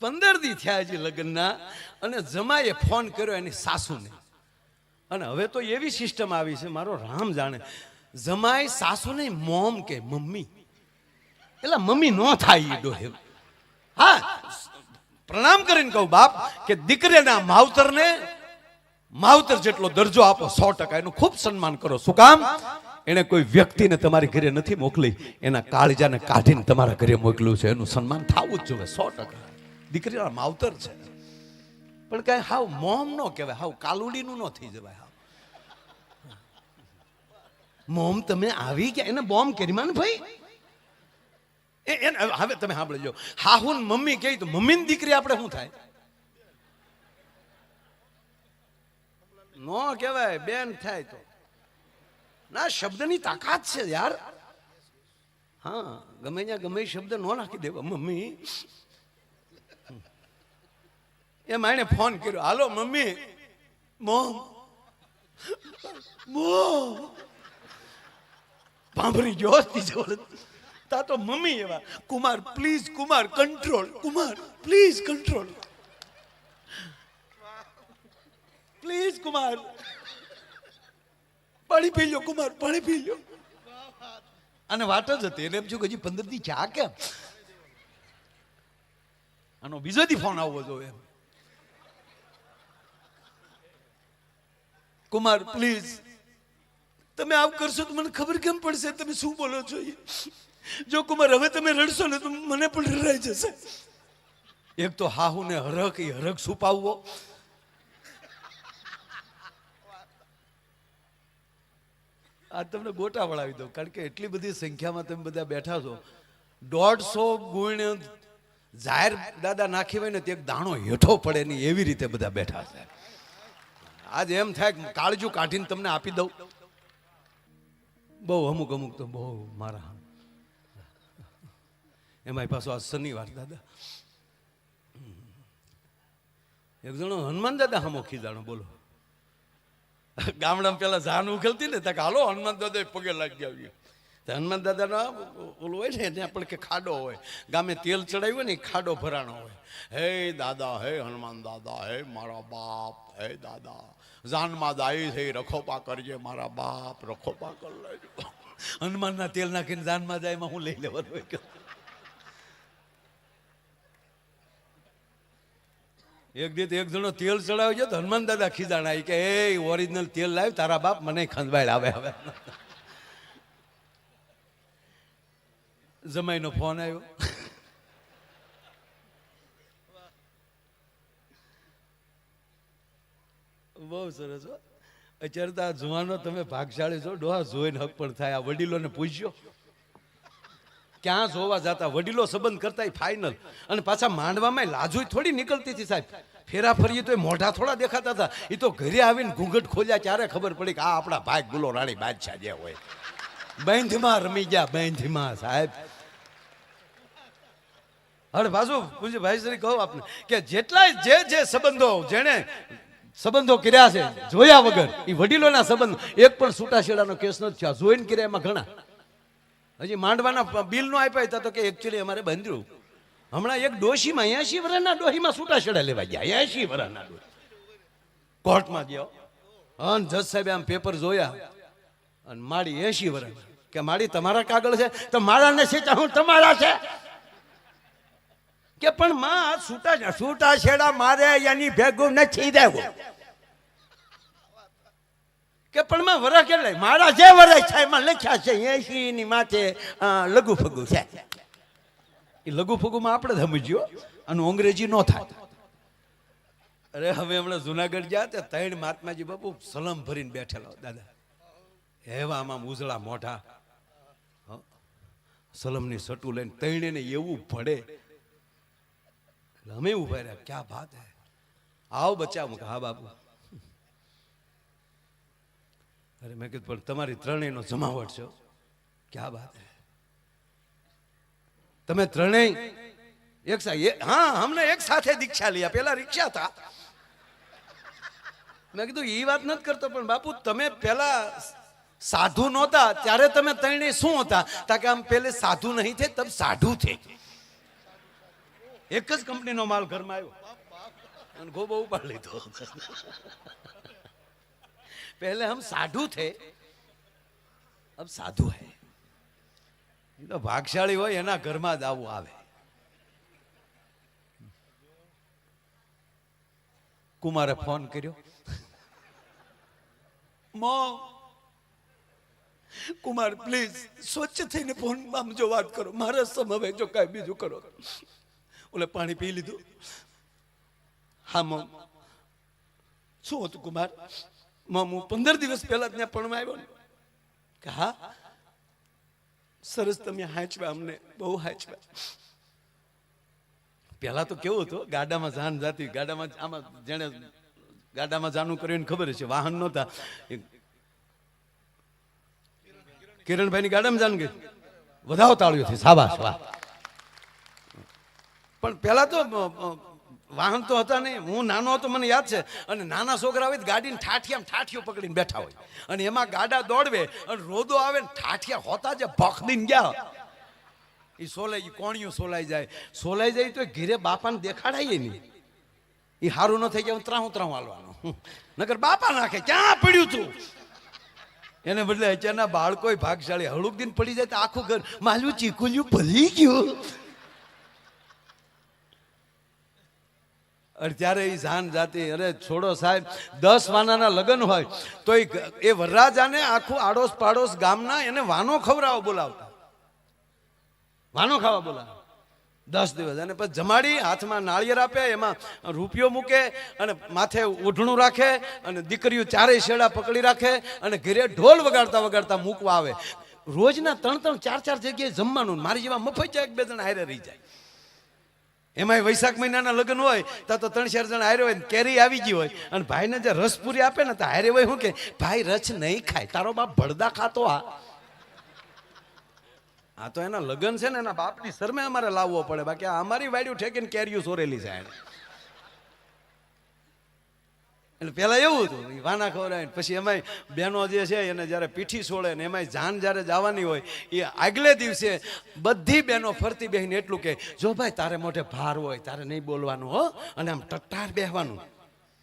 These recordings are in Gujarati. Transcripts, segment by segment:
પંદર દી થયા હજી લગ્નના અને જમાએ ફોન કર્યો એની સાસુને. અને હવે તો એવી સિસ્ટમ આવી છે, મારો રામ જાણે. જમાય સાસુને મોમ કે, મમ્મી. એટલે મમ્મી ન થાય એ ડોહે. હા, પ્રણામ કરીને કહું બાપ કે દીકરીના માવતરને માવતર જેટલો દરજ્જો આપો સો ટકા. એનું ખૂબ સન્માન કરો. શું કામ? એને કોઈ વ્યક્તિને તમારી ઘરે નથી મોકલી. એના કાળજાને કાઢીને તમારા ઘરે મોકલ્યું છે. એનું સન્માન થવું જ જોઈએ સો ટકા. દીકરીના માવતર છે. પણ કઈ હાવ મોમ નો કહેવાય, હાવ કાલુડીનું ન થઈ જવાય હાવ. મોમ તમે આવી ગયા, એને બોમ્બ કરી માન ભાઈ. એને, હવે તમે સાંભળજો હાહુ હાહુન મમ્મી કહે, તો મમ્મી દીકરી આપણે શું થાય? નો કહેવાય, બેન થાય તો. ના, શબ્દની તાકાત છે યાર. હા, ગમે ત્યાં ગમે શબ્દ નો નાખી દેવા, મમ્મી. એ માણે ફોન કર્યો, હાલો, મમ્મી. મોમ. મોમ. પાંભરી ગયો ત્રીજો તા તો મમ્મી એવા, Kumar please Kumar control Kumar please control please Kumar. પાણી પી લો કુમાર, પાણી પી લો અને વાત જ હતી, એને એમ છું કે પંદર દી ચા કેમ? આનો બીજો દી ફોન આવવો જોઈએ. કુમાર પ્લીઝ તમે આમ કરશો તો મને ખબર કેમ પડશે? તમે શું બોલો છો? જો કુમાર, હવે તમે રડશો ને તો મને પણ રડાઈ જશે. એક તો હાહુ ને હરખ એ હરખ છુપાવવો. આ તમને ગોટા વળાવી દઉં, કારણ કે એટલી બધી સંખ્યામાં તમે બધા બેઠા છો. દોઢસો ગુણ જાહેર દાદા નાખી હોય ને તે એક દાણો હેઠો પડે નહીં એવી રીતે બધા બેઠા છે. આજ એમ થાય કાળજુ કાઢીને તમને આપી દઉં. બહુ અમુક અમુક તો બહુ મારા એમાંય પાછો આ શનિવાર, દાદા. એક જણો હનુમાન દાદા હમો ખીજાણો, બોલો. ગામડામાં પેલા જાન ઉખલતી ને, ત્યાં હાલો હનુમાન દાદા પગે લાગી આવ્યું હનુમાન દાદાના ઓલું હોય ને, ત્યાં પણ કે ખાડો હોય. ગામે તેલ ચડાવ્યું ને ખાડો ભરાણો હોય. હે દાદા, હે હનુમાન દાદા, હે મારા બાપ, હે દાદા. જાનમાં દાઈ થઈ, રખોપા કરજે મારા બાપ, રખોપા કર લેજો. હનુમાનના તેલ નાખીને જાનમાં જાય હું લઈ લેવાનું હોય એક દીત એક જણો તેલ ચડાવ્યો છે, તો હનુમાન દાદા ખીજાણા કે, એ ઓરિજિનલ તેલ લાવ તારા બાપ મને ખંજવાડ આવે હવે. જમાઈનો ફોન આવ્યો. બહુ સરસ હો. અત્યારે તો આ જુવાનો તમે ભાગશાળી છો, ડોહા જોઈને હક પણ થાય. આ વડીલોને પૂછ્યો ક્યાં જોવા જતા? વડીલો સંબંધ કરતા ફાઇનલ અને પાછા માંડવામાં લાજુ થોડી નીકળતી હતી સાહેબ. ફેરા ફરીએ તો એ મોઢા થોડા દેખાતા હતા. એ તો ઘરે આવીને ઘૂંઘટ ખોલ્યા ત્યારે ખબર પડી કે આ આપણા ભાઈ ગુલો રાણી બાદશાહ જે હોય. બેંધમાં રમી ગયા, બેંધમાં સાહેબ. હવે બાજુ પૂછ્યું ભાઈ શ્રી કહું આપને, કે જેટલા જે જે સંબંધો જેણે સંબંધો કર્યા છે, જોયા વગર. એ વડીલોના સંબંધ. એક પણ છૂટાછેડાનો કેસ નથી થયા. જોઈને કર્યા એમાં ઘણા. હજી માંડવાના બિલ નો આપ્યા હતા તો કે એકચ્યુઅલી અમારે બંધ્યું. હમણાં એક ડોશીમાં એસી વર્ષના ડોહીમાં છૂટાછેડા લેવા ગયા. એસી વર્ષના ડોહી. કોર્ટમાં ગયો. અન જજ સાહેબે આમ પેપર જોયા. અને માડી એસી વર્ષ કે માડી તમારા કાગળ છે? તો મારા ને છે હું તમારા છે? કે પણ માં આ છૂટા છેડા મારે એની ભેગું નથી દેવું કે પણ માં, વરસ કેટલા મારા જે વરસ છે, એમાં લખ્યા છે એસી ની માથે લઘુ ફગુ છે. એ લઘુ ફગુમાં આપણે સમજ્યો અને અંગ્રેજી નો થાય. અરે, હવે હમણાં જુનાગઢ ગયા તે ત્રણ મહાત્માજી બાપુ સલમ ભરીને બેઠેલો દાદા. એવા આમાં ઉજળા મોઢા? સલમની સટુ લઈને તૈણે એવું પડે ઊભા રહ્યા. ક્યાં બાત હે? આવો બચ્ચા હું કહું, હા બાપુ. અરે મેં કીધું પણ તમારી ત્રણેયનો જમાવટ છે ક્યાં વાત તમે ત્રણેય એક સાથે હા અમને એક સાથે દીક્ષા લીયા પેલા રિક્ષા હતા. મેં કીધું એ વાત નથી કરતો પણ બાપુ તમે પેલા સાધુ નહોતા ત્યારે તમે ત્રણેય શું હતા? તાકે આમ પેલે સાધુ નહીં થે તબ સાધુ થે. એક જ કંપનીનો માલ ઘરમાં આવ્યો. અને ખૂબ ઉપાડ લીધો. પહેલે હમ સાધુ થે અબ સાધુ હે. તો ભાગશાળી હોય એના ઘરમાં જ આવું આવે. કુમારે ફોન કર્યો. મો, કુમાર, પ્લીઝ, સ્વચ્છ થઈને ફોન આમ જો વાત કરો. મારા સમ જો કાંઈ બીજું કરો. ઓલે પાણી પી લીધું. હા, મમ. શું હતું, કુમાર? મમ, હું પંદર દિવસ પહેલા ત્યાં પણ આવ્યો ને. કે હા? સરસ તમે હાંચવા અમને, બહુ હાંચવા. પહેલા તો કેવું હતું, ગાડામાં જાન જાતી, ગાડામાં આમાં જેને ગાડામાં જાનું કર્યું ખબર છે વાહન નહોતા. કિરણભાઈની ગાડામાં જાન ગઈ. વધાવો તાળીઓથી, સાબાશ, વાહ. પણ પહેલાં તો વાહન તો હતા નહીં. હું નાનો હતો, મને યાદ છે. અને નાના છોકરા હોય ગાડીને ઠાઠિયા ઠાઠિયો પકડીને બેઠા હોય. અને એમાં ગાડા દોડવે અને રોદો આવે ને ઠાઠિયા હોતા જે ભખ દઈને ગયા. એ સોલાઈ કોણિયું સોલાઈ જાય. સોલાઈ જાય તો ઘીરે બાપાને દેખાડાય નહીં. એ સારું ન થઈ ગયા ત્રાહું ત્રાહું હાલવાનું. નગર બાપા નાખે, ક્યાં પડ્યું તું? એને બદલે અત્યારના બાળકો ભાગશાળી હળુક દિન પડી જાય તો આખું ઘર માલું ચીકુલ્યું ભલી ગયું. ત્યારે એ જાન જાતી, અરે છોડો સાહેબ, દસ વાનાના લગ્ન હોય, તો એ વરરાજાને આખું આડોશ પાડોશ ગામના એને વાનો ખવડાવો બોલાવતા. વાનો ખાવા બોલાવે. દસ દિવસ. અને પછી જમાડી, હાથમાં નાળિયેર આપે, એમાં રૂપિયો મૂકે, અને માથે ઓઢણું રાખે, અને દીકરીઓ ચારેય શેડા પકડી રાખે, અને ઘરે ઢોલ વગાડતા વગાડતા મૂકવા આવે. રોજના ત્રણ ત્રણ ચાર ચાર જગ્યાએ જમવાનું, મારી જેવા મફત જાય બે જણ હારે રહી જાય. એમાંય વૈશાખ મહિનાના લગ્ન હોય, તો તો ત્રણ ચાર જણ હારે હોય કેરી આવી ગઈ હોય. અને ભાઈને જે રસપુરી આપે ને, તો હારે હોય શું કે, ભાઈ, રસ નહીં ખાય. તારો બાપ ભડદા ખાતો આ. આ તો એના લગ્ન છે ને, એના બાપની શરમે અમારે લાવવો પડે. બાકી અમારી વાડ્યું ઠેકીને કેરીઓ સોરેલી છે એને એટલે પહેલાં એવું હતું એ વાના ખવડાવે ને પછી એમાંય બહેનો જે છે એને જ્યારે પીઠી છોડે ને એમાંય જાન જ્યારે જવાની હોય એ આગલે દિવસે બધી બહેનો ફરતી બેહીને એટલું કે જો ભાઈ તારે મોઢે ભાર હોય, તારે નહીં બોલવાનું, હો. અને આમ ટટ્ટાર બેહવાનું.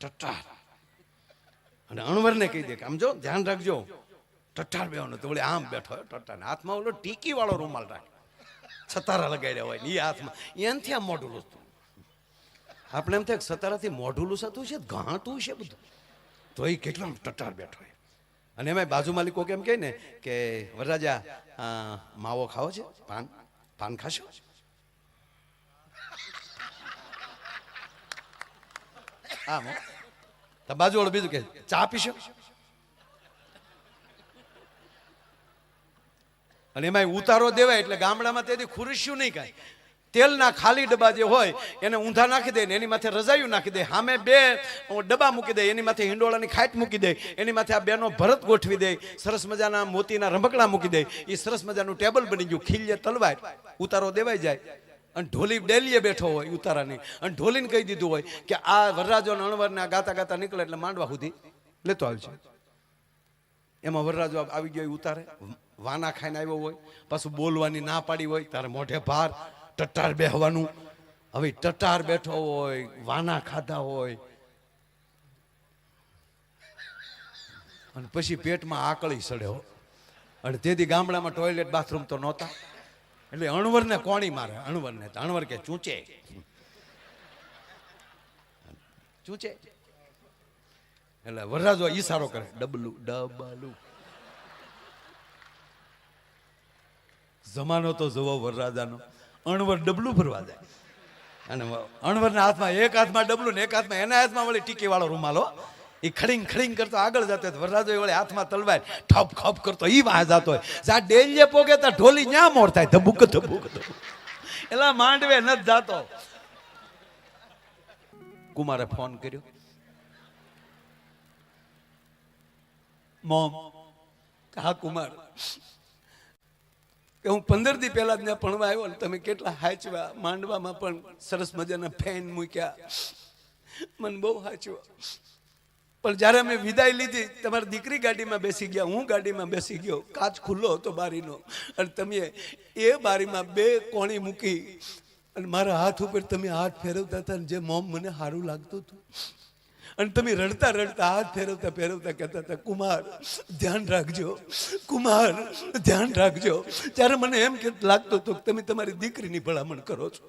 ટટ્ટાર. અને અણવરને કહી દે કે, આમ જો, ધ્યાન રાખજો. ટટ્ટાર બેહવાનું તો વળી આમ બેઠો હોય ટટ્ટાર. હાથમાં ઓલો ટીકી વાળો રૂમાલ રાખે. છતારા લગાડ્યા હોય ને એ હાથમાં. એનથી આમ મોઢું લૂસતું આપણે એમ થાય સતારાથી મોઢું લૂસાતું છે ઘાંટું છે બધું. તો એ કેટલો ટટાર બેઠો હોય અને એમાં બાજુ માલિકો કેમ કહે ને કે, વરરાજા માવો ખાવો છે, પાન પાન ખાશો? તો બાજુ વાળું બીજું કે ચા પીશો? અને એમાં ઉતારો દેવાય એટલે ગામડામાં તેથી ખુરશ્યું નહીં કાંઈ તેલના ખાલી ડબ્બા જે હોય, એને ઊંધા નાખી દે ને એની માથે રજાયું નાખી દે. સામે બે ડબ્બા મૂકી દે, એની માથે હિંડોળાની ખાટ મૂકી દે, એની માથે આ બેનો ભરત ગોઠવી દે, સરસ મજાના મોતીના રમકડા મૂકી દે. એ સરસ મજાનું ટેબલ બની ગયું, ખીલ્ય તલવાર, ઉતારો દેવાઈ જાય. અને ઢોલી ડેલીએ બેઠો હોય ઉતારાની, અને ઢોલીને કહી દીધું હોય કે આ વરરાજો અણવરને આ ગાતા ગાતા નીકળે એટલે માંડવા સુધી. લેતો આવજો. એમાં વરરાજો આવી ગયો ઉતારે. વાના ખાઈને આવ્યો હોય, પાછું બોલવાની ના પાડી હોય, તારે મોઢે ભાર. ટટ્ટાર બેહવાનું. હવે ટટાર બેઠો હોય, વાના ખાધા હોય. અને પછી પેટમાં આકળી સડ્યો અને તેથી ગામડામાં ટોયલેટ બાથરૂમ તો નહોતા. એટલે અણવરને કોણી મારે, અણવરને તો. અણવર કે ચૂંચે. ચૂંચે. એટલે વરરાજો ઈશારો કરે, ડબલું ડબલું. જમાનો તો જવો વરરાજાનો. અણવર ડબલું ભરવા જાય અને અણવરના હાથમાં એક હાથમાં ડબલું ને એક હાથમાં એના હાથમાં વળી ટીકી વાળો રૂમાલો. એ ખડીંગ ખડીંગ કરતો આગળ જતો હોય વરરાજો એ વળી હાથમાં તલવાર ઠપ ખપ કરતો ઈ વાહ જતો હોય. જ્યાં ડેલીએ પોગે ત્યાં ઢોલી ન્યા મોર થાય. ધબુક ધબુક એલા માંડવે ન જાતો. કુમારે ફોન કર્યો. મોમ હા કુમાર. કે હું પંદર દી પહેલા ત્યાં ભણવા આવ્યો ને તમે કેટલા હાચવા, માંડવામાં પણ સરસ મજાના ફેન મૂક્યા. મને બહુ હાચવા. પણ જ્યારે અમે વિદાય લીધી, તમારી દીકરી ગાડીમાં બેસી ગયા, હું ગાડીમાં બેસી ગયો. કાચ ખુલ્લો હતો બારીનો. અને તમે એ બારીમાં બે કોણી મૂકી અને મારા હાથ ઉપર તમે હાથ ફેરવતા હતા જે મોમ મને સારું લાગતું હતું. અને તમે રડતા રડતા હાથ ફેરવતા ફેરવતા કહેતા હતા, કુમાર, ધ્યાન રાખજો, કુમાર, ધ્યાન રાખજો. ત્યારે મને એમ કે લાગતું હતું કે તમે તમારી દીકરીની ભલામણ કરો છો.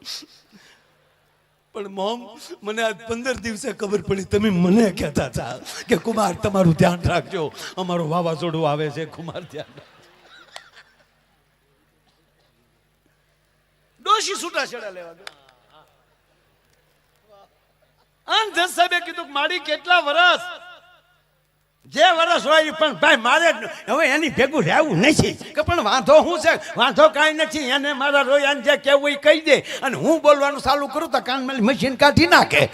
પણ મોમ, મને આજ પંદર દિવસે ખબર પડી, તમે મને કહેતા હતા કે, કુમાર, તમારું ધ્યાન રાખજો, અમારું વાવાઝોડું આવે છે, કુમાર, ધ્યાન દોષી છૂટા છેડા લેવા આમ જજ સાહેબે કીધું કે મારી કેટલા વરસ? જે વરસ હોય પણ ભાઈ મારે હવે એની ભેગું રહેવું નથી. કે પણ વાંધો શું છે? વાંધો કાંઈ નથી. એને મારા રોયાને જે કહેવું એ કહી દે. અને હું બોલવાનું ચાલુ કરું તો કાનમાં મશીન કાઢી નાખે.